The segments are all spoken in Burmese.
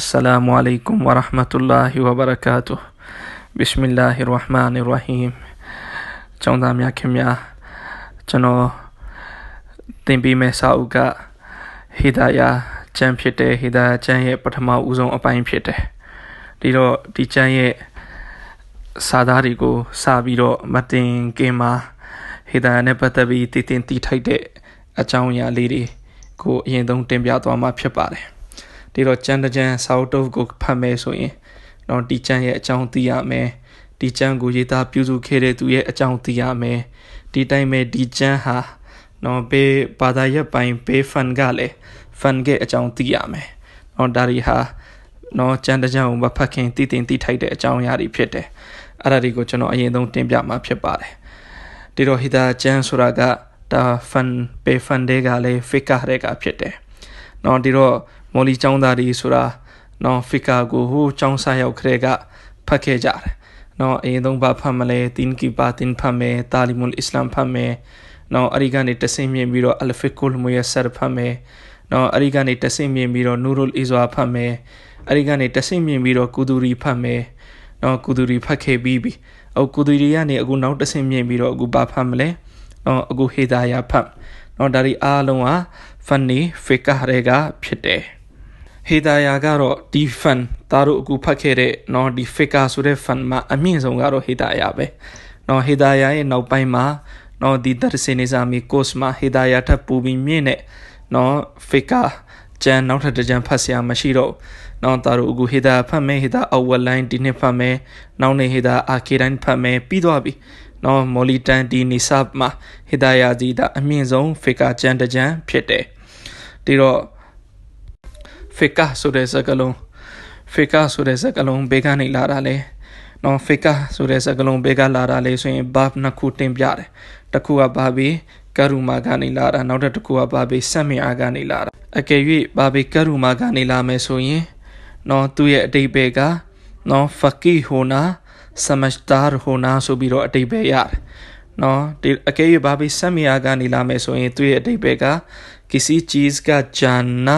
السلام عليكم ورحمة الله وبركاته بسم الله الرحمن الرحيم ကျောင်းသားများခင်ဗျာကျွန်တော်သင်ပေးမယ့်စာအုပ်ကဟေဒါယာကျမ်းဖြစ်တယ်ဟေဒါယာကျမ်းရဲ့ပထမဦးဆုံးအပိုင်းဖြစ်တယ်ဒီတော့ဒီကျမ်းရဲ့စာသားတွေကိုစာပြီးတော့မတင်ခင်မှာဟေဒါယာနဲ့ပတ်သက်ပြီးတည်တင်တည်ထိုက်တဲ့အကြောင်းအရာလေးတွေကိုအရင်ဆုံးတင်ပြသွားမှာဖြစ်ပါတယ် ဒီတော့ကျမ်းတစ်ကျမ်းစာအုပ်တုပ်ကိုဖတ်မယ်ဆိုရင်တော့ဒီကျမ်းရဲ့အကြောင်းသိရမယ်ဒီကျမ်းကိုရေးသားပြုစုခဲ့တဲ့သူရဲ့အကြောင်းသိရမယ်ဒီတိုင်းပဲဒီကျမ်းဟာနော်ဘေးဘာသာရပ်ပိုင်းဘေးဖန်ကလည်းဖန်ကအကြောင်းသိရမယ်နော်ဒါရီဟာနော်ကျမ်းတစ်ကျမ်းကိုမဖတ်ခင်တည်တင်တည်ထိုက်တဲ့အကြောင်းအရာတွေဖြစ်တယ်အဲ့ဒါတွေကိုကျွန်တော်အရင်ဆုံးတင်ပြမှာဖြစ်ပါတယ်ဒီတော့ဟိဒါကျမ်းဆိုတာကဒါဖန်ဘေးဖန်တွေကလည်းဖီကာတွေကဖြစ်တယ်နော်ဒီတော့ မော်လီចောင်းသားတွေဆိုတာနော်ဖီကာကိုဟိုចောင်းစားရောက်ခရဲကဖတ်ခဲ့ကြတယ်နော်အရင်ဆုံးဘာဖတ်မလဲတင်ကီပါတင်ဖတ်မယ်တာလီမွန်အစ္စလာမ်ဖတ်မယ်နော်အရိကနေတဆင့်မြင်ပြီးတော့အလဖီကူလ်မူယဆာဖတ်မယ်နော်အရိကနေတဆင့်မြင်ပြီးတော့နူရူလ်အီဇွာဖတ်မယ်အရိကနေတဆင့်မြင်ပြီးတော့ကူဒူရီဖတ်မယ်နော်ကူဒူရီဖတ်ခဲ့ပြီးပြီအခုကူဒူရီကနေအခုနောက်တဆင့်မြင်ပြီးတော့အခုဘာဖတ်မလဲနော်အခုဟေဒါယာဖတ်နော်ဒါဒီအားလုံးဟာဖန်နီဖီကာတွေကဖြစ်တယ် ဟေဒါယာကတော့ဒီဖန်သားတို့အခုဖတ်ခဲ့တဲ့နော်ဒီဖီကာဆိုတဲ့ဖန်မှာအမြင့်ဆုံးကတော့ဟေဒါယာပဲနော်ဟေဒါယာရဲ့နောက်ပိုင်းမှာနော်ဒီဒတ်စင်နေဇာမီကိုစ်မှာဟေဒါယာထပ်ပူပြီးမြင့်တဲ့နော်ဖီကာကျန်နောက်ထပ်တစ်ကျန်ဖတ်ဆရာမရှိတော့နော်သားတို့အခုဟေဒါဖတ်မယ်ဟေဒါအဝလိုင်းဒီနှစ်ဖတ်မယ်နောက်နေ့ဟေဒါအာကေတိုင်းဖတ်မယ်ပြီးသွားပြီနော်မော်လီတန်ဒီနီဆပ်မှာဟေဒါယာဒီဒါအမြင့်ဆုံးဖီကာကျန်တစ်ကျန်ဖြစ်တယ်ဒီတော့ ဖီကာဆိုတဲ့စကားလုံးဖီကာဆိုတဲ့စကားလုံးဘေကနေလာတာလေနော်ဖီကာဆိုတဲ့စကားလုံးဘေကလာတာလေဆိုရင်ဘတ်နှစ်ခုတင်ပြတယ်တစ်ခုကဘာဘီကရူမာကနေလာတာနောက်တစ်ခုကဘာဘီဆက်မီအာကနေလာတာအကယ်၍ဘာဘီကရူမာကနေလာမယ်ဆိုရင်နော်သူ့ရဲ့အတိတ်ဘယ်ကနော်ဖကီဟိုနာစမတ်ဒါဟိုနာဆိုပြီးတော့အတိတ်ဘယ်ရတယ်နော်ဒီအကယ်၍ဘာဘီဆက်မီအာကနေလာမယ်ဆိုရင်သူ့ရဲ့အတိတ်ဘယ်က किसी चीज़ का जानना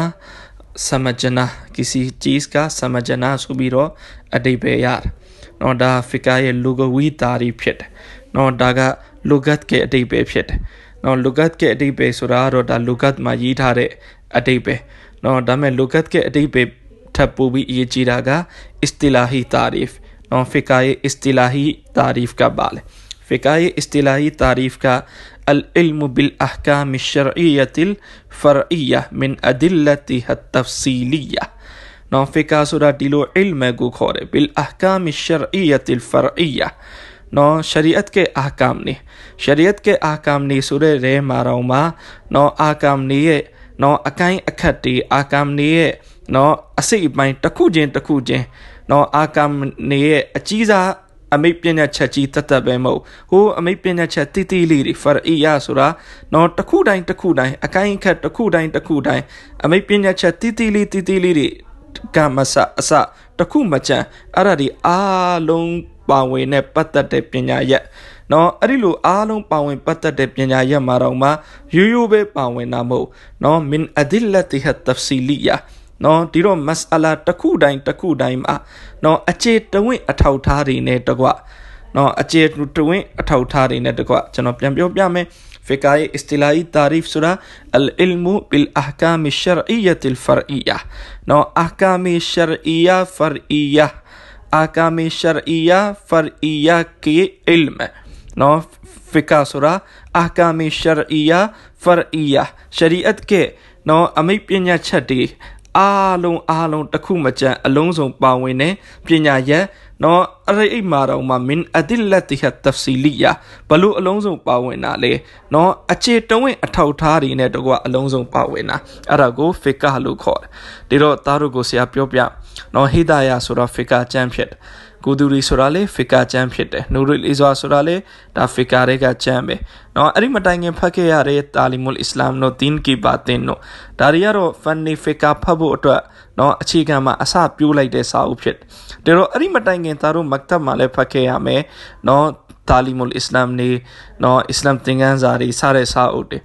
samajana ကိစီ cheese က samajana ဆိုပြီးတော့အတိပယ်ရတယ်။နော်ဒါဖရိကရဲ့ lugavita တွေဖြစ်တယ်။နော်ဒါက lugat ရဲ့အတိပယ်ဖြစ်တယ်။နော် lugat ရဲ့အတိပယ်ဆိုတာကတော့ဒါ lugat မှာရေးထားတဲ့အတိပယ်။နော်ဒါမဲ့ lugat ရဲ့အတိပယ်ထပ်ပို့ပြီးအရေးကြီးတာက istilahi tarif နော်ဖရိကရဲ့ istilahi tarif ကပါလေ။ဖရိကရဲ့ istilahi tarif က العلم بالأحكام الشرعية الفرعية من أدلتها التفصيلية နော်ဖီကာဆိုတာဒီလို ilm ကိုခေါ်တယ် bil ahkam ash-shar'iyyah al-far'iyya နော်ရှရီအတ်के ahkam နေရှရီအတ်के ahkam နေဆိုတဲ့ရဲမှာတော့မှာနော် ahkam နေရဲ့နော်အကိုင်းအခက်တွေ ahkam နေရဲ့နော်အစိတ်အပိုင်းတစ်ခုချင်းတစ်ခုချင်းနော် ahkam နေရဲ့အကြီးစား အမိတ်ပညာချက်ကြီးတတ်တတ်ပဲမဟုတ်ဟိုအမိတ်ပညာချက်တိတိလေးတွေဖရအီယာဆိုတာတော့တစ်ခုတိုင်းတစ်ခုတိုင်းအကိုင်းအခက်တစ်ခုတိုင်းတစ်ခုတိုင်းအမိတ်ပညာချက်တိတိလေးတိတိလေးတွေကမဆအစတစ်ခုမချမ်းအဲ့ဒါဒီအားလုံးပါဝင်တဲ့ပတ်သက်တဲ့ပညာရက်နော်အဲ့ဒီလိုအားလုံးပါဝင်ပတ်သက်တဲ့ပညာရက်မှာတော့မှရိုးရိုးပဲပါဝင်တာမဟုတ်နော်မင်အ ဒလတီဟတ်တဖစီလီယာနော်ဒီတော့မစအလာတစ်ခုတိုင်းတစ်ခုတိုင်းမှာနော်အခြေတဝင့်အထောက်ထားတွေနဲ့တကွနော်အခြေတဝင့်အထောက်ထားတွေနဲ့တကွကျွန်တော်ပြန်ပြောပြမယ် فقاي اصطلاحي تعريف سورة العلم بالأحكام الشرعية الفرعية نو أحكام الشرعية فرعية أحكام الشرعية فرعية كي علم نو فقه سورة أحكام الشرعية فرعية شريعت के နော်အမိတ်ပညာချက်တွေ အားလုံးအားလုံးတစ်ခုမကြမ်းအလုံးစုံပါဝင်တဲ့ပညာရက်နော်အဲ့ဒီမှာတော့မှမင်အဒိလတိဟတဖစီလီယာဘလို့အလုံးစုံပါဝင်တာလေနော်အခြေတဝင့်အထောက်ထားတွေနဲ့တကွအလုံးစုံပါဝင်တာအဲ့ဒါကိုဖီကာလို့ခေါ်တယ်ဒီတော့သားတို့ကိုဆရာပြောပြနော်ဟိဒါယာဆိုတော့ဖီကာကျမ်းဖြစ်တယ် ကိုသူရီဆိုတာလေဖီကာချမ်းဖြစ်တယ်နိုရီလီဆိုတာဆိုတာလေဒါဖီကာတွေကချမ်းပဲနော်အဲ့ဒီမတိုင်ခင်ဖတ်ခဲ့ရတဲ့တာလီမုလ်အစ္စလာမ်တို့ဒင်းကီဘာတင်တို့ဒါတွေကတော့ဖန်နီဖီကာဖတ်ဖို့အတွက်နော်အခြေခံမှာအစပြိုးလိုက်တဲ့စာအုပ်ဖြစ်တယ်ဒါတော့အဲ့ဒီမတိုင်ခင်သားတို့မက်တပ်မှာလည်းဖတ်ခဲ့ရမယ်နော်တာလီမုလ်အစ္စလာမ်နေနော်အစ္စလာမ်သင်ခန်းစာတွေစတဲ့စာအုပ်တွေ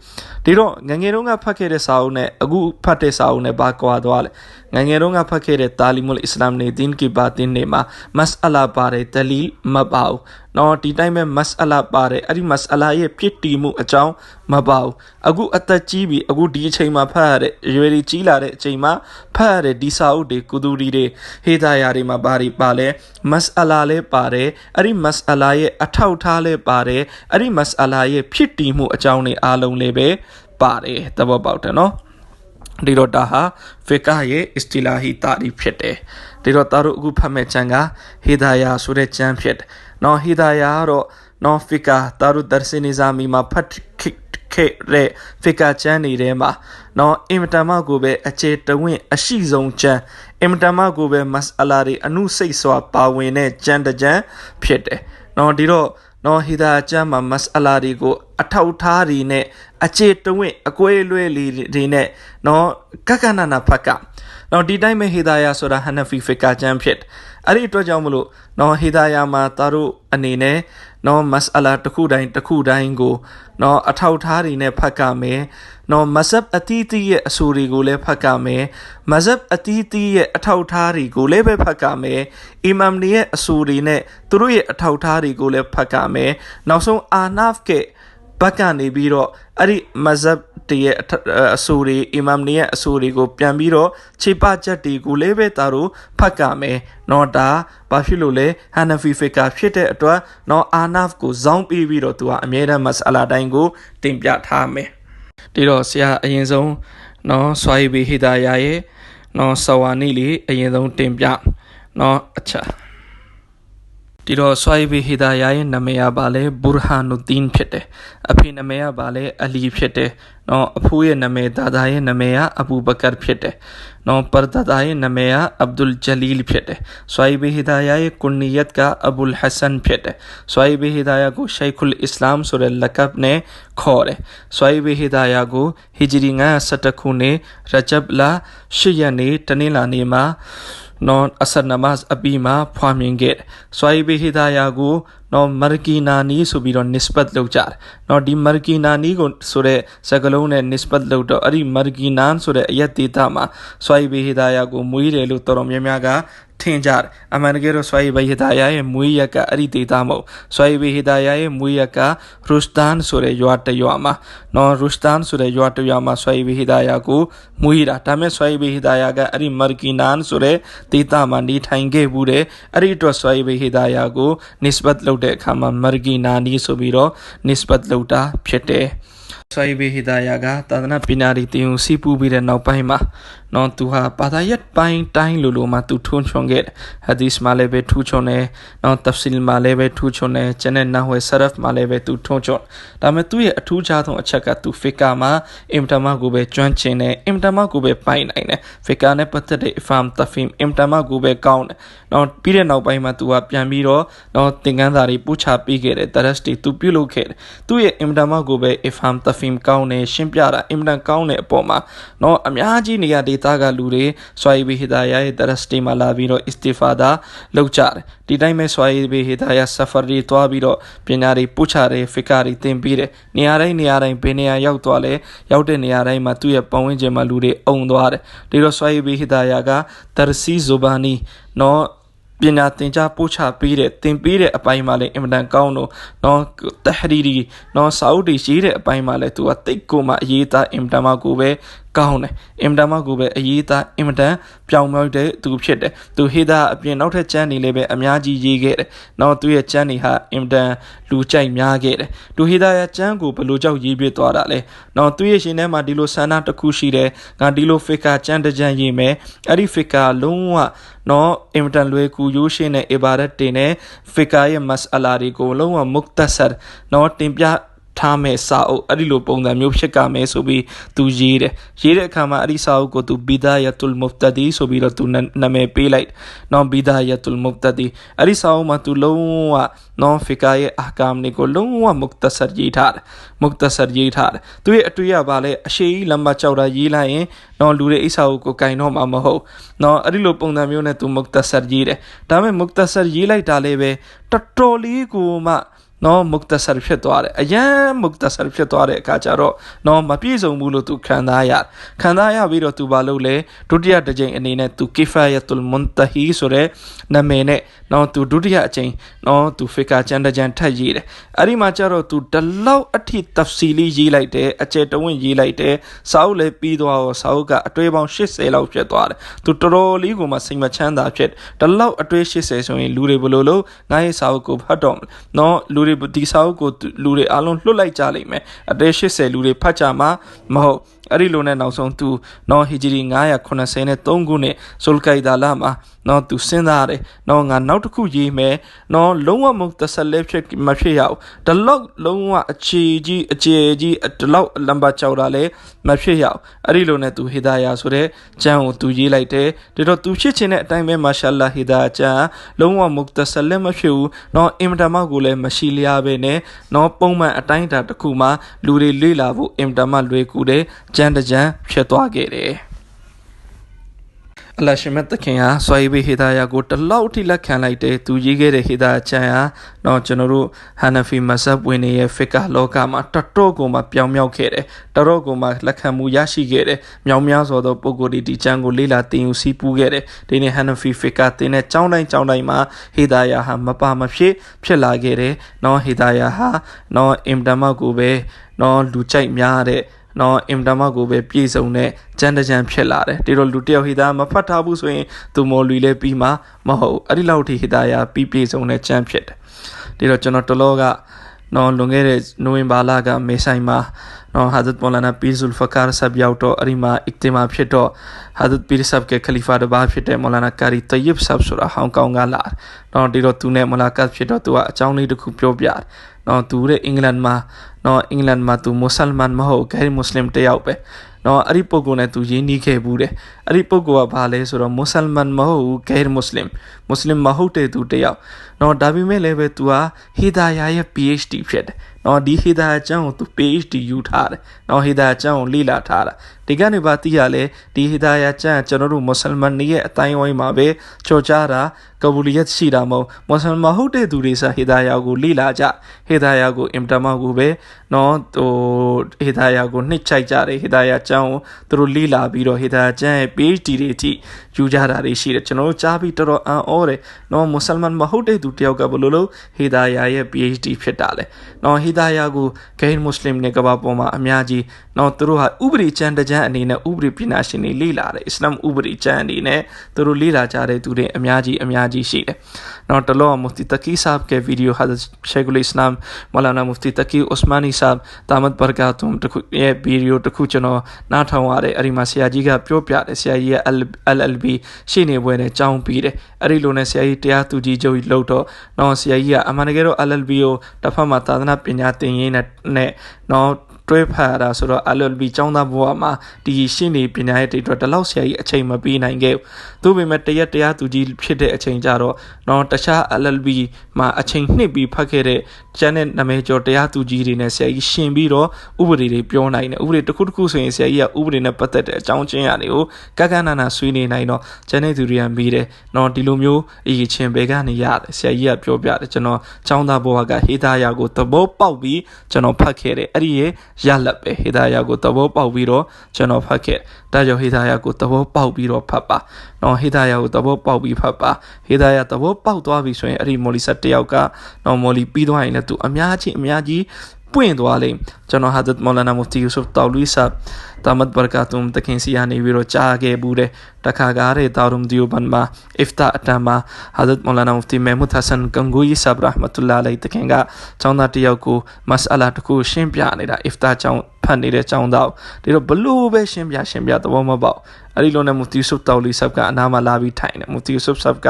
ဒီတော့ငငယ်တုန်းကဖတ်ခဲ့တဲ့စာအုပ်နဲ့အခုဖတ်တဲ့စာအုပ်နဲ့ဘာကွာသွားလဲ ငငယ်ငယ်တုန်းကဖတ်ခဲ့တဲ့တာလီမုလ်အစ္စလာမ်နေတင်းကီဘာတင်နေမှာမတ်အလာပါတယ်ဒလီမပါဘူးနော်ဒီတိုင်းပဲမတ်အလာပါတယ်အဲ့ဒီမတ်အလာရဲ့ဖြစ်တည်မှုအကြောင်းမပါဘူးအခုအသက်ကြီးပြီအခုဒီအချိန်မှာဖတ်ရတဲ့ရွယ်ကြီးလာတဲ့အချိန်မှာဖတ်ရတဲ့ဒီစာအုပ်တွေကုသူရီတွေဟေဒါယာတွေမှာဘာတွေပါလဲမတ်အလာလည်းပါတယ်အဲ့ဒီမတ်အလာရဲ့အထောက်ထားလည်းပါတယ်အဲ့ဒီမတ်အလာရဲ့ဖြစ်တည်မှုအကြောင်းတွေအားလုံးလည်းပဲပါတယ်သဘောပေါက်တယ်နော် ဒီတော့ဒါဟာဖီကာရဲ့အစ္စတီလာဟီတာရီဖြစ်တယ်ဒီတော့တာတို့အခုဖတ်မဲ့ချမ်းကဟေဒါယာဆိုတဲ့ချမ်းဖြစ်တယ်နော်ဟေဒါယာကတော့နော်ဖီကာတာတို့ဒါစီနီဇာမီမှာဖတ်ခဲ့တဲ့ဖီကာချမ်းနေထဲမှာနော်အင်မတန်မှကိုပဲအခြေတဝင့်အရှိဆုံးချမ်းအင်မတန်မှကိုပဲမတ်အလာတွေအနုစိတ်စွာပါဝင်တဲ့ချမ်းတချမ်းဖြစ်တယ်နော်ဒီတော့ နော်ဟီဒါကျမ်းမှာမတ်အလာတွေကိုအထောက်ထားတွေနဲ့အခြေတဝင့်အကွဲလွဲလေးတွေနဲ့နော်ကကနနာဖတ်က နော်ဒီတိုင်းပဲဟီဒါယာဆိုတာဟန်နဖီဖီကာကျမ်းဖြစ်အဲ့ဒီအတွက်ကြောင့်မလို့နော်ဟီဒါယာမှာသားတို့အနေနဲ့နော်မတ်အလာတစ်ခုတိုင်းတစ်ခုတိုင်းကိုနော်အထောက်ထားတွေနဲ့ဖတ်ကမယ်နော်မဇပ်အတီးတီးရဲ့အဆိုတွေကိုလည်းဖတ်ကမယ်မဇပ်အတီးတီးရဲ့အထောက်ထားတွေကိုလည်းပဲဖတ်ကမယ်အီမမ်တွေရဲ့အဆိုတွေနဲ့သူတို့ရဲ့အထောက်ထားတွေကိုလည်းဖတ်ကမယ်နောက်ဆုံးအာနာဖ်ကဘက်ကနေပြီးတော့အဲ့ဒီမဇပ် တရဲ့အဆိုတွေအီမမ်တွေရဲ့အဆိုတွေကိုပြန်ပြီးတော့ခြေပချက်တွေကိုလည်းပဲတာတို့ဖတ်ကြမယ်နော်ဒါဘာဖြစ်လို့လဲဟန်နဖီဖီကာဖြစ်တဲ့အတွက်နော်အာနာဖ်ကိုဇောင်းပေးပြီးတော့သူကအမြဲတမ်းမဆလာတိုင်းကိုတင်ပြထားမယ်ဒီတော့ဆရာအရင်ဆုံးနော်ဆွာဟီဘီဟီဒါယာရဲ့နော်ဆဝါနီလေးအရင်ဆုံးတင်ပြနော်အချက် ဒီတော့ဆွိုင်းဘီဟီဒါယာရဲ့နာမည်ကဘာလဲဘူရဟာနူတင်ဖြစ်တယ်အဖေနာမည်ကဘာလဲအလီဖြစ်တယ်နော်အဖိုးရဲ့နာမည်ဒါဒါရဲ့နာမည်ကအဘူဘကာဖြစ်တယ်နော်ပရဒါဒါရဲ့နာမည်ကအဗ်ဒူလ်ဂျလီလ်ဖြစ်တယ်ဆွိုင်းဘီဟီဒါယာရဲ့ကွန်နီယတ်ကအဘူလ်ဟဆန်ဖြစ်တယ်ဆွိုင်းဘီဟီဒါယာကိုရှိုက်ခွလ်အစ္စလာမ်ဆိုတဲ့လကပ်နဲ့ခေါ်တယ်ဆွိုင်းဘီဟီဒါယာကိုဟီဂျရီ917ခုနှစ်ရဂျပ်လာ8ရက်နေ့တနင်္လာနေ့မှာ နော်အဆတ်နမတ်အပြီးမှာဖွာမြင်ခဲ့ဆွိုင်းဘီဟီဒါယာကိုနော်မာကီနာနီဆိုပြီးတော့ nisbat လုပ်ကြတယ်နော်ဒီမာကီနာနီကိုဆိုတဲ့စကားလုံးနဲ့ nisbat လုပ်တော့အဲ့ဒီမာကီနန်ဆိုတဲ့အယက်ဒေတာမှာဆွိုင်းဘီဟီဒါယာကိုမွေးတယ်လို့တော်တော်များများက ထင်ကြတယ်အမှန်တကယ်တော့ဆွိုင်းဘီဟီဒါယာရဲ့မွေးရက်ကအဲ့ဒီဒေတာမဟုတ်ဆွိုင်းဘီဟီဒါယာရဲ့မွေးရက်ကရူစတန်ဆိုတဲ့ရွာတရွာမှာနော်ရူစတန်ဆိုတဲ့ရွာတရွာမှာဆွိုင်းဘီဟီဒါယာကိုမွေးတာဒါမဲ့ဆွိုင်းဘီဟီဒါယာကအဲ့ဒီမာကီနန်ဆိုတဲ့ဒေတာမှာနေထိုင်ခဲ့ဘူးတယ်အဲ့ဒီအတွက်ဆွိုင်းဘီဟီဒါယာကို nisbat လုပ်တဲ့အခါမှာမာကီနာနီဆိုပြီးတော့ nisbat လုပ်တာဖြစ်တယ်ဆွိုင်းဘီဟီဒါယာကသာသနာပညာရီတင်ယူစီးပူးပြီးတဲ့နောက်ပိုင်းမှာနော်သူဟာဘာသာရပ်ပိုင်းတိုင်းလိုလိုမှာသူထွန်းချွန်ခဲ့တယ်ဟာဒီစ်မှာလည်းပဲထူးချွန်တယ်နော်တဖ်ဆီလ်မှာလည်းပဲထူးချွန်တယ်ကျန်တဲ့နာဝဲဆရဖ်မှာလည်းပဲသူထွန်းချွန်ဒါပေမဲ့သူ့ရဲ့အထူးခြားဆုံးအချက်ကသူဖီကာမှာအင်တမကိုပဲကျွမ်းကျင်တယ်အင်တမကိုပဲပိုင်နိုင်တယ်ဖီကာနဲ့ပတ်သက်တဲ့အဖမ်တဖင်အင်တမကိုပဲကောင်းတယ်နော်ပြီးတဲ့နောက်ပိုင်းမှာသူကပြန်ပြီးတော့နော်သင်ခန်းစာတွေပို့ချပေးခဲ့တယ်တရက်စ်တွေသူပြုလုပ်ခဲ့တယ်သူ့ရဲ့အင်တမကိုပဲအဖမ်တဖင်ကောင်းတယ်ရှင်းပြတာအင်တန်ကောင်းတဲ့အပေါ်မှာနော်အများကြီးနေရာဒေသကလူတွေဆွာယီဘီဟီဒါယာရဲ့ဒရစတီမှာလာပြီးတော့အစ္စတီဖာဒါလုပ်ကြတယ်ဒီတိုင်းပဲဆွာယီဘီဟီဒါယာဆဖာရီတွားပြီးတော့ပညာတွေပို့ချတယ်ဖီကာတွေသင်ပေးတယ်နေရာတိုင်းနေရာတိုင်းဘယ်နေရာရောက်သွားလဲရောက်တဲ့နေရာတိုင်းမှာသူ့ရဲ့ပတ်ဝန်းကျင်မှာလူတွေအုံသွားတယ်ဒီတော့ဆွာယီဘီဟီဒါယာကဒရစီဇူဘာနီနော်ပညာသင်ကြားပို့ချပေးတဲ့သင်ပေးတဲ့အပိုင်းမှာလည်းအင်မတန်ကောင်းတော့နော်တဟရီရီနော်စာအုပ်တွေရေးတဲ့အပိုင်းမှာလည်းသူကတိတ်ကိုမှအရေးသားအင်မတန်မှကိုပဲ ကောင်းတယ်အင်မတန်မှကိုပဲအရေးသားအင်မတန်ပြောင်မြောက်တဲ့သူဖြစ်တယ်သူဟေဒါအပြင်နောက်ထပ်ကျမ်းတွေလည်းပဲအများကြီးရေးခဲ့တယ်နော်သူရဲ့ကျမ်းတွေဟာအင်မတန်လူကြိုက်များခဲ့တယ်သူဟေဒါရဲ့ကျမ်းကိုဘယ်လိုကြောက်ရေးပြသွားတာလဲနော်သူရဲ့ရှင်ထဲမှာဒီလိုဆန္ဒတစ်ခုရှိတယ်ငါဒီလိုဖီကာကျမ်းတစ်ကျမ်းရေးမယ်အဲ့ဒီဖီကာလုံးဝနော်အင်မတန်လွယ်ကူရိုးရှင်းတဲ့အီဘာဒတ်တွေနဲ့ဖီကာရဲ့မတ်အလာတွေကိုလုံးဝမုတ်တဆာနော်တင်ပြ ထားမဲ့စာအုပ်အဲ့ဒီလိုပုံစံမျိုးဖြစ်ကမယ်ဆိုပြီးသူရေးတယ်ရေးတဲ့အခါမှာအဲ့ဒီစာအုပ်ကိုသူဘီဒါယတ်ုလ်မုဖတဒီဆိုပြီးတော့သူနာမည်ပေးလိုက်နော်ဘီဒါယတ်ုလ်မုဖတဒီအဲ့ဒီစာအုပ်မှာသူလုံးဝနော်ဖီကာရဲ့အာကမ်တွေကိုလုံးဝမုတ်တဆာရေးထားတယ်မုတ်တဆာရေးထားတယ်သူရဲ့အတွေ့အပါလဲအရှိကြီးလမ်းမကြောက်တာရေးလိုက်ရင်နော်လူတွေအိစာအုပ်ကိုကင်တော့မှာမဟုတ်နော်အဲ့ဒီလိုပုံစံမျိုးနဲ့သူမုတ်တဆာရေးတယ်ဒါပေမဲ့မုတ်တဆာရေးလိုက်တာလည်းပဲတော်တော်လေးကိုမှ နော်မုတ်တဆာဖြစ်သွားတယ်အယံမုတ်တဆာဖြစ်သွားတဲ့အခါကျတော့နော်မပြည့်စုံဘူးလို့သူခံစားရခံစားရပြီးတော့သူဘာလုပ်လဲဒုတိယတစ်ကြိမ်အနေနဲ့သူကိဖာယတုလ်မွန်တဟီဆိုတဲ့နာမည်နဲ့နော်သူဒုတိယအကြိမ်နော်သူဖီကာချန်တကြံထပ်ရေးတယ်အဲ့ဒီမှာကျတော့သူတလောက်အထိတဖစီလီရေးလိုက်တယ်အကျယ်တဝင့်ရေးလိုက်တယ်စာအုပ်လည်းပြီးသွားတော့စာအုပ်ကအတွေ့ပေါင်း80လောက်ဖြစ်သွားတယ်သူတော်တော်လေးကိုမှစိတ်မချမ်းသာဖြစ်တလောက်အတွေ့80ဆိုရင်လူတွေဘယ်လိုလုပ်ငါ့ရဲ့စာအုပ်ကိုဖတ်တော့နော်လူတွေဒီစာအုပ်ကိုလူတွေအားလုံးလွတ်လိုက်ကြလိမ့်မယ်အတွေ့80လူတွေဖတ်ကြမှာမဟုတ်အဲ့ဒီလိုနဲ့နောက်ဆုံးသူနော်ဟီဂျရီ983ခုနှစ်ဇူလ်ကိုင်ဒါလာမှာ နော်သူစဉ်းစားတယ်နော်ငါနောက်တစ်ခုရေးမယ်နော်လုံးဝမဟုတ်တဆက်လဲဖြစ်မဖြစ်ရဘူးဒီလောက်လုံးဝအခြေကြီးအခြေကြီးဒီလောက်လမ်းပါကြောက်တာလဲမဖြစ်ရဘူးအဲ့ဒီလိုနဲ့သူဟီဒါယာဆိုတဲ့ကျမ်းကိုသူရေးလိုက်တယ်ဒါတော့သူဖြစ်ချင်တဲ့အတိုင်းပဲမာရှာလာဟီဒါကျမ်းလုံးဝမဟုတ်တဆက်လဲမဖြစ်ဘူးနော်အင်မတန်မှကိုလည်းမရှိလျားပဲနဲ့နော်ပုံမှန်အတိုင်းအတာတစ်ခုမှလူတွေလေ့လာဖို့အင်မတန်မှလွယ်ကူတယ်ကြမ်းတကြမ်းဖြစ်သွားခဲ့တယ် အလရှိမတ်တခင်ဟာဆွာယီဘီဟီဒါယာကိုတလောက်ထိလက်ခံလိုက်တယ်သူရေးခဲ့တဲ့ဟီဒါချန်ဟာတော့ကျွန်တော်တို့ဟန်နဖီမဆပ်ဝင်နေရဲ့ဖစ်ကာလောကမှာတတော့ကိုမှပြောင်းမြောက်ခဲ့တယ်တတော့ကိုမှလက်ခံမှုရရှိခဲ့တယ်မြောင်များစွာသောပုံကိုယ်ဒီချန်ကိုလေးလာတင်ယူစီးပူးခဲ့တယ်ဒီနေ့ဟန်နဖီဖစ်ကာတင်တဲ့ចောင်းတိုင်းចောင်းတိုင်းမှာဟီဒါယာဟာမပါမဖြစ်ဖြစ်လာခဲ့တယ်နော်ဟီဒါယာဟာနော်အင်ဒမကိုပဲနော်လူကြိုက်များတဲ့ နော်အင်တာမကိုပဲပြည့်စုံတဲ့ကြမ်းတကြမ်းဖြစ်လာတယ်ဒီတော့လူတယောက်ဟိတာမဖတ်ထားဘူးဆိုရင်သူမော်လူလေးပြီးမှမဟုတ်အဲ့ဒီလောက်ထိဟိတာယာပြီးပြည့်စုံတဲ့ကြမ်းဖြစ်တယ်ဒီတော့ကျွန်တော်တလောကနော်လွန်ခဲ့တဲ့နိုဝင်ဘာလကမေဆိုင်မှာနော်ဟာဇတ်မောလာနာပီဇူလ်ဖကာဆပ်ရောက်တော့အရီမာအစ်တီမာဖြစ်တော့ဟာဇတ်ပီဆပ်ကခလီဖာတဘာဖြစ်တဲ့မောလာနာကာရီတယစ်ဆပ်ဆိုတာဟောင်ကောင်ကလာနော်ဒီတော့သူနဲ့မလာကတ်ဖြစ်တော့သူကအကြောင်းလေးတစ်ခုပြောပြတယ်နော်သူတဲ့အင်္ဂလန်မှာ နော်အင်္ဂလန်မှာသူမွတ်ဆလမန်မဟုတ်ဂိုင်းမွတ်စလင်တယောက်ပဲနော်အဲ့ဒီပုဂ္ဂိုလ်နဲ့သူရင်းနှီးခဲ့ဘူးတယ်အဲ့ဒီပုဂ္ဂိုလ်ကဘာလဲဆိုတော့မွတ်ဆလမန်မဟုတ်ဘူးဂိုင်းမွတ်စလင်မွတ်စလင်မဟုတ်တဲ့သူတယောက်နော်ဒါပေမဲ့လည်းပဲသူဟာဟီဒါယာရဲ့ PhD ဖြစ်တယ် နော်ဒီဟီဒါယာကျမ်းကိုသူ PhD ယူထားတယ်နော်ဟီဒါယာကျမ်းကိုလေ့လာထားတာဒီကနေပါသိရလဲဒီဟီဒါယာကျမ်းကျွန်တော်တို့မွတ်ဆလမန်တွေရဲ့အတိုင်းဝိုင်းမှာပဲကြော်ကြားတာကဘူလီယတ်ရှိတာမဟုတ်မွတ်ဆလမန်ဟုတ်တဲ့သူတွေစာဟီဒါယာကိုလေ့လာကြဟီဒါယာကိုအင်တာမကိုပဲနော်ဟိုဟီဒါယာကိုနှိမ့်ချိုက်ကြတယ်ဟီဒါယာကျမ်းကိုသူတို့လေ့လာပြီးတော့ဟီဒါယာကျမ်းရဲ့ PhD တွေအထိယူကြတာတွေရှိတယ်ကျွန်တော်တို့ကြားပြီးတော်တော်အံ့ဩတယ်နော်မွတ်ဆလမန်မဟုတ်တဲ့သူတယောက်ကဘယ်လိုလုပ်ဟီဒါယာရဲ့ PhD ဖြစ်တာလဲနော်ဟီဒါယာကိုဂိမ်းမွတ်စလင်တွေကဘာပေါ်မှာအများကြီးနော်သူတို့ဟာဥပဒေကျမ်းတကြမ်းအနေနဲ့ဥပဒေပညာရှင်တွေလေ့လာတယ်အစ္စလာမ်ဥပဒေကျမ်းအနေနဲ့သူတို့လေ့လာကြတဲ့သူတွေအများကြီးအများကြီးရှိတယ်နော်တလောမူဖတီတကီဆာဘ်ကဗီဒီယိုဟာရှေဂူလ်အစ္စလာမ်မလာနာမူဖတီတကီဥစမာနီဆာဘ်တာမတ်ဘာကာတုမ်တခုရဲ့ဗီဒီယိုတခုကျွန်တော်နားထောင်ရတဲ့အဲ့ဒီမှာဆရာကြီးကပြောပြတယ်ဆရာကြီးက LLB ရှေ့နေပွဲနဲ့ကြောင်းပြီးတယ်အဲ့ဒီလိုနဲ့ဆရာကြီးတရားသူကြီးချုပ်လို့တော့နော်ဆရာကြီးကအမှန်တကယ်တော့ LLB ကိုတစ်ဖက်မှာသာသနာပညာသင်ရင်းနဲ့နော် တွဲဖက်ရတာဆိုတော့ LLB ចောင်းသားဘဝမှာဒီရှင်းနေပညာရဲ့တွေအတွက်ဒီလောက်ဆရာကြီးအချိန်မပေးနိုင်ခဲ့ဘူး။သို့ပေမဲ့တရက်တရားသူကြီးဖြစ်တဲ့အချိန်ကြတော့တော့တခြား LLB မှာအချိန်နှစ်ပြီးဖတ်ခဲ့တဲ့ကျန်တဲ့နာမည်ကျော်တရားသူကြီးတွေနဲ့ဆရာကြီးရှင်းပြီးတော့ဥပဒေတွေပြောနိုင်တယ်။ဥပဒေတစ်ခုတစ်ခုဆိုရင်ဆရာကြီးကဥပဒေနဲ့ပတ်သက်တဲ့အကြောင်းချင်းရာတွေကိုကကနနာဆွေးနေနိုင်တော့ကျန်တဲ့သူတွေကမေးတယ်။နော်ဒီလိုမျိုးအရေးချင်းဘယ်ကနေရတယ်ဆရာကြီးကပြောပြတယ်ကျွန်တော်ចောင်းသားဘဝကဟေးသားရာကိုသဘောပေါက်ပြီးကျွန်တော်ဖတ်ခဲ့တယ်။အဲ့ဒီရဲ့ရလက်ပဲဟေဒါယာကိုသဘောပေါက်ပြီးတော့ကျွန်တော်ဖတ်ခဲ့ဒါကြောင့်ဟေဒါယာကိုသဘောပေါက်ပြီးတော့ဖတ်ပါနော်ဟေဒါယာကိုသဘောပေါက်ပြီးဖတ်ပါဟေဒါယာသဘောပေါက်သွားပြီဆိုရင်အဲ့ဒီမော်လီဆက်တယောက်ကနော်မော်လီပြီးသွားရင်လည်းသူအများကြီးအများကြီး ပွင့်သွားလိမ့်ကျွန်တော်ဟာဒတ်မော်လာနာမူဖတီယူဆုဖ်တောက်လူဆပ်တာမတ်ဘာကာတုမ်တခင်စီယာနေပြီးတော့ကြားခဲ့ဘူးတဲ့တခါကားတဲ့တာရုံဒီယိုဘန်မှာအစ်တာအတမဟာဒတ်မော်လာနာမူဖတီမဲမုတ်ဟဆန်ကန်ဂူယီဆပ်ရာဟမတူလာလိုက်တခင်ကចောင်းသားတယောက်ကိုမစအလာတခုရှင်းပြနေတာအစ်တာចောင်းဖတ်နေတဲ့ចောင်းသားဒီတော့ဘလို့ပဲရှင်းပြရှင်းပြသဘောမပေါက်အဲ့ဒီလိုနဲ့မူတီဆုဖ်တောက်လီဆပ်ကအနားမှာလာပြီးထိုင်တယ်မူတီဆုဖ်ဆပ်က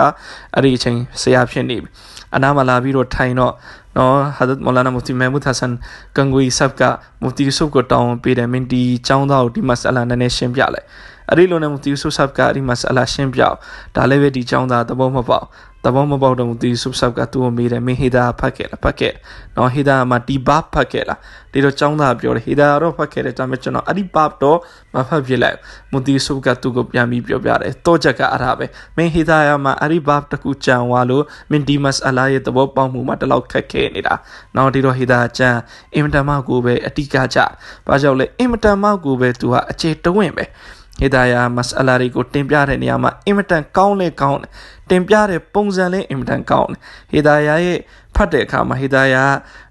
အဲ့ဒီအချိန်ဆရာဖြစ်နေပြီ အနားမှာလာပြီးတော့ထိုင်တော့နော်ဟာဒတ်မောလာနာမူတီမဲမုဟဆန်ကန်ဂူီဆပ်ကမူတီဆုပ်ကိုတောင်းပေးတယ်မင်းဒီចောင်းသားကိုဒီမဆလာနည်းနည်းရှင်းပြလိုက်အဲ့ဒီလိုနဲ့မူတီဆုပ်ဆပ်ကဒီမဆလာရှင်းပြဒါလည်းပဲဒီចောင်းသားသဘောမပေါက် တသဘောမပေါက်တော့ဘူးဒီဆုပ်ဆောက်ကသူ့ကိုမေးတယ်မင်းဟေဒါဖတ်ခဲ့လားဖတ်ခဲ့နော်ဟေဒါမှာဒီဘတ်ဖတ်ခဲ့လားဒီတော့ចောင်းသားပြောတယ်ဟေဒါတော့ဖတ်ခဲ့တယ်ဒါပေမဲ့ကျွန်တော်အဲ့ဒီဘတ်တော့မဖတ်ဖြစ်လိုက်မူဒီဆုပ်ကသူ့ကိုပြန်ပြီးပြောပြတယ်တော့ချက်ကအဲ့ဒါပဲမင်းဟေဒါရမှာအဲ့ဒီဘတ်တကူကြံသွားလို့မင်းဒီမတ်အလာရဲ့သဘောပေါက်မှုမှာတလောက်ခက်ခဲနေတာနော်ဒီတော့ဟေဒါကြံအင်မတန်မှကိုပဲအတိကကြဘာကြောင့်လဲအင်မတန်မှကိုပဲသူဟာအခြေတဝင့်ပဲ ဟေဒါယာမစအလာတွေကိုတင်ပြတဲ့နေရာမှာအင်မတန်ကောင်းလဲကောင်းတယ်တင်ပြတဲ့ပုံစံလေးအင်မတန်ကောင်းတယ်ဟေဒါယာရဲ့ဖတ်တဲ့အခါမှာဟေဒါယာ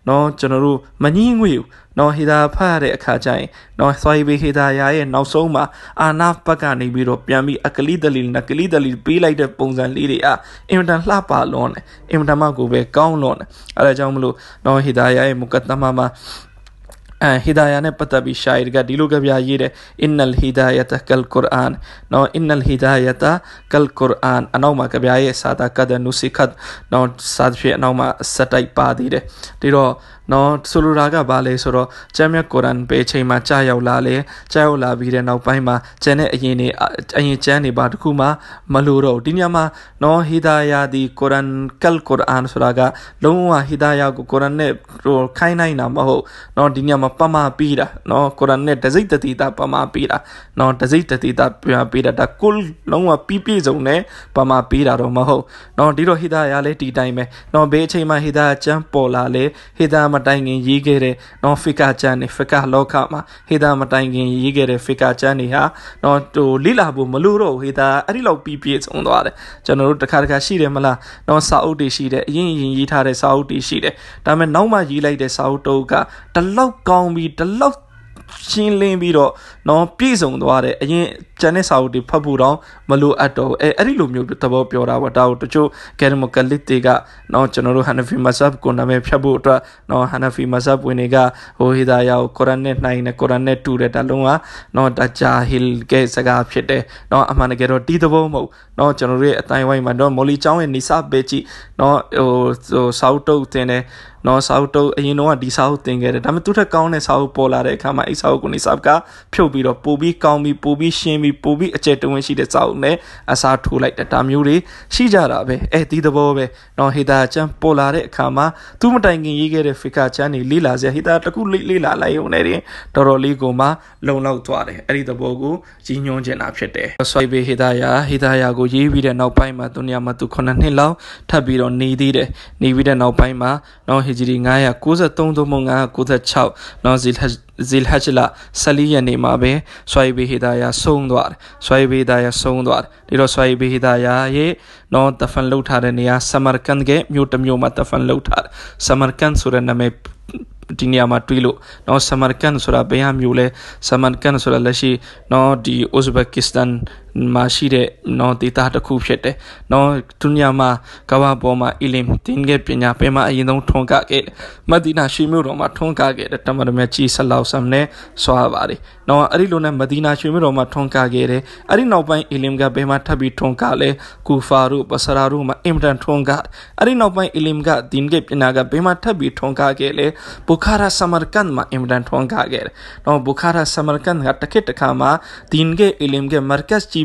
နော်ကျွန်တော်တို့မငင်းငွေဘူးနော်ဟေဒါဖတ်ရတဲ့အခါကျရင်နော်ဆွိုင်းဘေဟေဒါယာရဲ့နောက်ဆုံးမှာအာနာဘက်ကနေပြီးတော့ပြန်ပြီးအကလိဒလီနကလိဒလီပေးလိုက်တဲ့ပုံစံလေးတွေအာအင်မတန်လှပလွန်တယ်အင်မတန်မှကိုပဲကောင်းလွန်တယ်အဲဒါကြောင့်မလို့နော်ဟေဒါယာရဲ့မုကတ်တမမှာ အဲဟီဒါယာနဲ့ပတ်သက်ပြီးရှာယီကဒီလိုကပြရေးတယ်အင်နလ်ဟီဒါယတကလ်ကုရ်အာန်နော်အင်နလ်ဟီဒါယတကလ်ကုရ်အာန်အနောက်မှာကပြရဲ့စာတာကဒနုစီခတ်နော်စာဖြစ်အနောက်မှာစတိုက်ပါသေးတယ်ဒီတော့နော်ဆိုလိုတာကဘာလဲဆိုတော့ကျမ်းမြတ်ကုရ်အာန်ပေချိန်မှာကြာရောက်လာလေကြာရောက်လာပြီးတဲ့နောက်ပိုင်းမှာကျန်တဲ့အရင်နေအရင်ကျမ်းနေပါတခုမှမလို့တော့ဒီညမှာနော်ဟီဒါယာဒီကုရ်အာန်ကလ်ကုရ်အာန်ဆိုတာကလုံးဝဟီဒါယာကိုကုရ်အာန်နဲ့ဟိုခိုင်းနိုင်တာမဟုတ်နော်ဒီညမှာပမာပြီးတာနော်ကုရ်အာန်နဲ့တစိတ်တတိတာပမာပြီးတာနော်တစိတ်တတိတာပြပြီးတာဒါကုလ်လုံးဝပြီးပြည့်စုံနဲ့ပမာပြီးတာတော့မဟုတ်နော်ဒီတော့ဟီဒါယာလည်းဒီတိုင်းပဲနော်ဘေးအချိန်မှာဟီဒါကျမ်းပေါ်လာလေဟီဒါမတိုင်ခင်ရေးခဲ့တဲ့နော်ဖီကာကျမ်းနေဖီကာလောကမှာဟီဒါမတိုင်ခင်ရေးခဲ့တဲ့ဖီကာကျမ်းနေဟာနော်ဟိုလိလာဖို့မလို့တော့ဟီဒါအဲ့ဒီလောက်ပြီးပြည့်စုံသွားတယ်ကျွန်တော်တို့တစ်ခါတစ်ခါရှိတယ်မလားနော်စာအုပ်တွေရှိတယ်အရင်ရင်ရေးထားတဲ့စာအုပ်တွေရှိတယ်ဒါပေမဲ့နောက်မှရေးလိုက်တဲ့စာအုပ်တုပ်ကတလောက်ကောင်းပြီးတလောက်ရှင်းလင်းပြီးတော့နော်ပြည့်စုံသွားတယ်အရင်ကျန်တဲ့စာအုပ်တွေဖတ်ဖို့တော့မလိုအပ်တော့အဲအဲ့ဒီလိုမျိုးသဘောပြောတာပေါ့ဒါကိုတချို့ကယ်ရမကလစ်တွေကနော်ကျွန်တော်တို့ဟန်နဖီမဆပ်ကိုနာမည်ဖြတ်ဖို့အတွက်နော်ဟန်နဖီမဆပ်ဝင်တွေကဟိုဟီဒါယာကိုကုရ်အာန်နဲ့နှိုင်းနေကုရ်အာန်နဲ့တူတယ်ဒါလုံးကနော်ဒါဂျာဟီလ်ကဲစကားဖြစ်တယ်နော်အမှန်တကယ်တော့ဒီသဘောမဟုတ်နော်ကျွန်တော်တို့ရဲ့အတိုင်းဝိုင်းမှာတော့မော်လီချောင်းရဲ့နေစာပဲကြည့်နော်ဟိုဟိုစောက်တုတ်တင်တယ် နော်စာအုပ်တုပ်အရင်တော့ဒီစာအုပ်သင်ခဲ့တယ်ဒါပေမဲ့သူထက်ကောင်းတဲ့စာအုပ်ပေါ်လာတဲ့အခါမှာအဲ့စာအုပ်ကိုနေစာကဖြုတ်ပြီးတော့ပို့ပြီးကောင်းပြီးပို့ပြီးရှင်းပြီးပို့ပြီးအကျယ်တဝင်းရှိတဲ့စာအုပ်နဲ့အစားထိုးလိုက်တဲ့ဒါမျိုးတွေရှိကြတာပဲအဲ့ဒီသဘောပဲနော်ဟေတာချမ်းပေါ်လာတဲ့အခါမှာသူမတိုင်ခင်ရေးခဲ့တဲ့ဖီကာချမ်းတွေလေးလာစရာဟေတာတခုလေးလေးလာလိုက်ုံနဲ့တင်တော်တော်လေးကိုမှလုံလောက်သွားတယ်အဲ့ဒီသဘောကိုကြီးညွှန်းချင်တာဖြစ်တယ်ဆွိုင်ဘေဟေတာယာဟေတာယာကိုရေးပြီးတဲ့နောက်ပိုင်းမှာသူနေရာမှာသူ9နှစ်လောက်ထပ်ပြီးတော့နေသေးတယ်နေပြီးတဲ့နောက်ပိုင်းမှာနော် Hijri 993သို့မဟုတ်996နော်ဇီလ်ဟတ်ဇီလ်ဟတ်လ14ရက်နေ့မှာပဲဆွိုင်ဘီဟီဒါယာဆုံးသွားတယ်ဆွိုင်ဘီဟီဒါယာဆုံးသွားတယ်ဒီတော့ဆွိုင်ဘီဟီဒါယာရဲ့နော်တဖန်လှုပ်ထားတဲ့နေရာဆမာရကန်ကမြို့တစ်မြို့မှာတဖန်လှုပ်ထားတယ်ဆမာရကန်ဆိုတဲ့နာမည်ဒီနေရာမှာတွေးလို့နော်ဆမာရကန်ဆိုတာဘယ်ဟာမျိုးလဲဆမာရကန်ဆိုတာလက်ရှိနော်ဒီဥဇဘကစ္စတန် မှာရှိတဲ့နော်ဒေတာတစ်ခုဖြစ်တယ်။နော်ဒုညမှာကမ္ဘာပေါ်မှာအီလင်တင်ခဲ့ပညာပင်မအရင်ဆုံးထွန်ကခဲ့မဒီနာရှိမြို့တော်မှာထွန်ကခဲ့တဲ့တမန်တော်မြတ်ကြီးဆလောက်ဆမ်နဲ့ဆွာပါတယ်။နော်အဲ့ဒီလိုနဲ့မဒီနာရှိမြို့တော်မှာထွန်ကခဲ့တယ်။အဲ့ဒီနောက်ပိုင်းအီလင်ကဘယ်မှာထပ်ပြီးထွန်ကလဲကူဖာတို့ပဆရာတို့မှာအင်တန်ထွန်ကအဲ့ဒီနောက်ပိုင်းအီလင်ကဒင်ခဲ့ပညာကဘယ်မှာထပ်ပြီးထွန်ကခဲ့လဲဘူခါရာဆမာရကန်မှာအင်တန်ထွန်ကခဲ့တယ်။နော်ဘူခါရာဆမာရကန်ကတစ်ခေတ်တစ်ခါမှာဒင်ခဲ့အီလင်ကမာကတ်ကြီး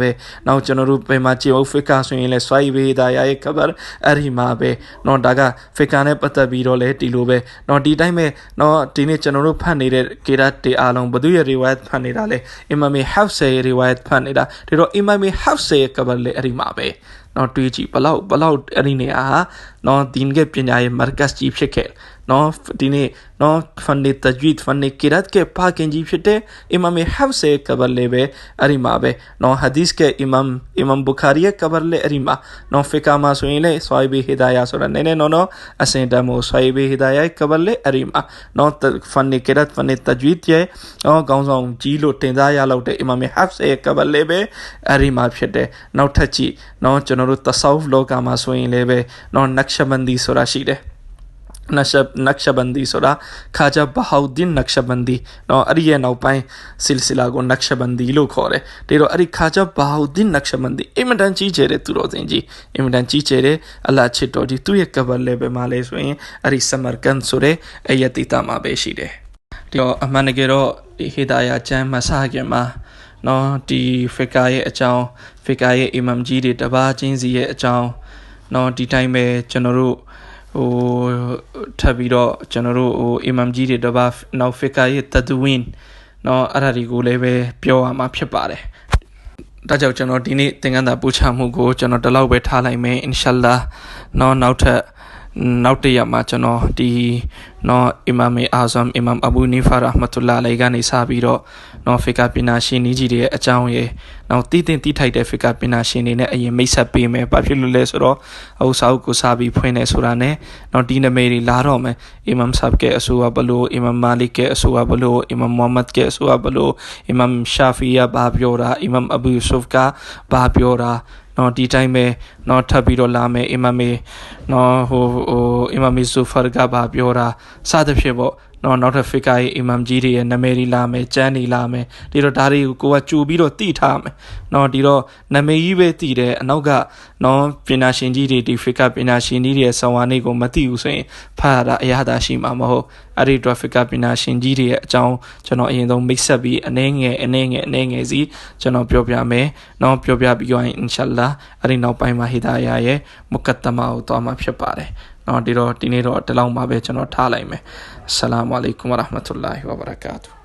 ခုရုရှားနိုင်ငံရဲ့အနားမှာပဲနော်ဥဇဘက်ကစ္စတန်တို့ဘာလို့ရှိတဲ့အဲ့ဒီနေရာနားမှာအီမန်ဘူခါရီရဲ့ကဘာလည်းအဲ့ဒီမှာပဲအီမန်တင်မီဇီရဲ့ကဘာလည်းအဲ့ဒီမှာပဲတကယ်ဟဒီစ်ပညာရှင်အီမန်ကြီးကျယ်တဲ့နော်ဟိုအမီရူလ်မူမီနင်ဖီလ်ဟဒီစ်လို့ပြောယူရတဲ့အီမန်ဘူခါရီလို့ပုဂ္ဂိုလ်အဲ့ဒီမှာမွေးတဲ့သူရဲ့ကဘာအဲ့ဒီမှာပဲအီမန်တင်မီဇီရဲ့ကဘာအဲ့ဒီမှာပဲနောက်ကျွန်တော်တို့ဘယ်မှာကြည့်အောင်ဖီကာဆိုရင်လဲဆွိုင်းဘေးဒါယာရဲ့ကဘာအဲ့ဒီမှာပဲနော်ဒါကဖီကာနဲ့ပတ်သက်ပြီးတော့လဲဒီလိုပဲနော်ဒီတိုင်းပဲနော်ဒီနေ့ကျွန်တော်တို့ဖတ်နေတဲ့ကေရာတေအားလုံးဘသူရဲ့ riwayat ဖတ်နေတာလဲအီမမ်ဟောက်ဆေရဲ့ riwayat ဖတ်နေတာဒီတော့အီမမ်ဟောက်ဆေရဲ့ကဘာလဲအဲ့ဒီမှာပဲနော်တွေးကြည့်ဘလောက်ဘလောက်အဲ့ဒီနေရာဟာနော်ဒီငယ်ပညာရဲ့ markaz ကြီးဖြစ်ခဲ့ နော်ဒီနေ့နော်ဖန်နီတဂျွီဒ်ဖန်နီကီရတ်ကပါကင်ကြီးဖြစ်တဲ့အီမမ်ဟက်ဆေကဘလေပဲအဲ့ဒီမှာပဲနော်ဟာဒီစ်ကအီမမ်အီမမ်ဘူခါရီရဲ့ကဘလေအဲ့ဒီမှာနော်ဖီကာမှာဆိုရင်လေဆွိုင်ဘီဟီဒါယာဆိုတာနည်းနည်းနော်နော်အစင်တမိုဆွိုင်ဘီဟီဒါယာကဘလေအဲ့ဒီမှာနော်ဖန်နီကီရတ်ဖန်နီတဂျွီဒ်ရဲ့နော်ကောင်းဆောင်ကြီးလို့တင်စားရလောက်တဲ့အီမမ်ဟက်ဆေကဘလေပဲအဲ့ဒီမှာဖြစ်တဲ့နောက်ထပ်ကြည့်နော်ကျွန်တော်တို့တဆောက်လောကမှာဆိုရင်လည်းပဲနော်နက်ရှမန်ဒီဆိုတာရှိတယ် နရှနက်ရှဘန်ဒီဆိုတာခါဂျာဘဟောက်ဒင်နက်ရှဘန်ဒီနော်အဲ့ဒီရဲ့နောက်ပိုင်းဆီလ်ဆီလာကိုနက်ရှဘန်ဒီလို့ခေါ်တယ်ဒါတော့အဲ့ဒီခါဂျာဘဟောက်ဒင်နက်ရှဘန်ဒီအင်မတန်ကြီးကျယ်တဲ့သူတော်စင်ကြီးအင်မတန်ကြီးကျယ်တဲ့အလာချစ်တော်ဒီသူ့ရဲ့ကဘလေပဲမှာလဲဆိုရင်အဲ့ဒီဆမာကန်ဆိုတဲ့အယတိတာမှာပဲရှိတယ်ဒီတော့အမှန်တကယ်တော့ဒီဟေဒါယာကျမ်းမဆခင်မှာနော်ဒီဖီကာရဲ့အကြောင်းဖီကာရဲ့အီမမ်ကြီးတွေတပါးချင်းစီရဲ့အကြောင်းနော်ဒီတိုင်းပဲကျွန်တော်တို့ဟို ထပ်ပြီးတော့ကျွန်တော်တို့ဟိုအီမမ်ကြီးတွေတပါးနောက်ဖီကာရဲ့တဒဝင်းနော်အဲ့ဒါတွေကိုလည်းပဲပြောရမှာဖြစ်ပါတယ်ဒါကြောင့်ကျွန်တော်ဒီနေ့သင်္ကန်းသာပူချမှုကိုကျွန်တော်ဒီလောက်ပဲထားလိုက်မယ်အင်ရှာလာနော်နောက်ထပ်နောက်တရက်မှာကျွန်တော်ဒီနော်အီမမ်အာဇမ်အီမမ်အဘူနီဖာရာဟ်မတ်တူလာလိုင်ကနေစပြီးတော့ နော်ဖီကာပညာရှင်ကြီးတွေရဲ့အကြောင်းရယ်နော်တည်တင်တည်ထိုက်တဲ့ဖီကာပညာရှင်တွေနဲ့အရင်မိတ်ဆက်ပေးမယ်ဘာဖြစ်လို့လဲဆိုတော့အဥစာအုပ်ကိုစပြီးဖွင့်နေဆိုတာနဲ့နော်ဒီနမေတွေလာတော့မယ်အီမမ်ဆပ်ကဲအဆိုအဘလို့အီမမ်မာလီကဲအဆိုအဘလို့အီမမ်မိုဟမ္မဒ်ကဲအဆိုအဘလို့အီမမ်ရှာဖီယာဘာပြောတာအီမမ်အဘူယူဆုဖ်ကဘာပြောတာနော်ဒီတိုင်းပဲနော်ထပ်ပြီးတော့လာမယ်အီမမ်မေနော်ဟိုဟိုအီမမ်မီဆူဖာကဘာပြောတာစသဖြင့်ပေါ့ နော်နောက်ထပ်ဖီကာရဲ့အီမမ်ကြီးတွေရဲ့နာမည်တွေလာမယ်ကျမ်းတွေလာမယ်ဒီတော့ဒါတွေကိုကိုကကြိုပြီးတော့တိထားမယ်နော်ဒီတော့နာမည်ကြီးပဲတိတယ်အနောက်ကနော်ပညာရှင်ကြီးတွေဒီဖီကာပညာရှင်ကြီးတွေရဲ့ဆောင်းဝါနေကိုမသိဘူးဆိုရင်ဖတ်ရတာအရသာရှိမှာမဟုတ်အဲ့ဒီတော့ဖီကာပညာရှင်ကြီးတွေရဲ့အကြောင်းကျွန်တော်အရင်ဆုံးမိတ်ဆက်ပြီးအနေငယ်အနေငယ်အနေငယ်စီကျွန်တော်ပြောပြမယ်နော်ပြောပြပြီးတော့အင်ရှာလာအဲ့ဒီနောက်ပိုင်းမှာဟီဒါယာရဲ့မုကတ်တမာကိုသွားမှာဖြစ်ပါတယ်နော်ဒီတော့ဒီနေ့တော့ဒီလောက်မှပဲကျွန်တော်ထားလိုက်မယ်အစ္စလာမ်အလိုင်ကွမ်ဝရဟမတုလာဟီဝဘရကာတူ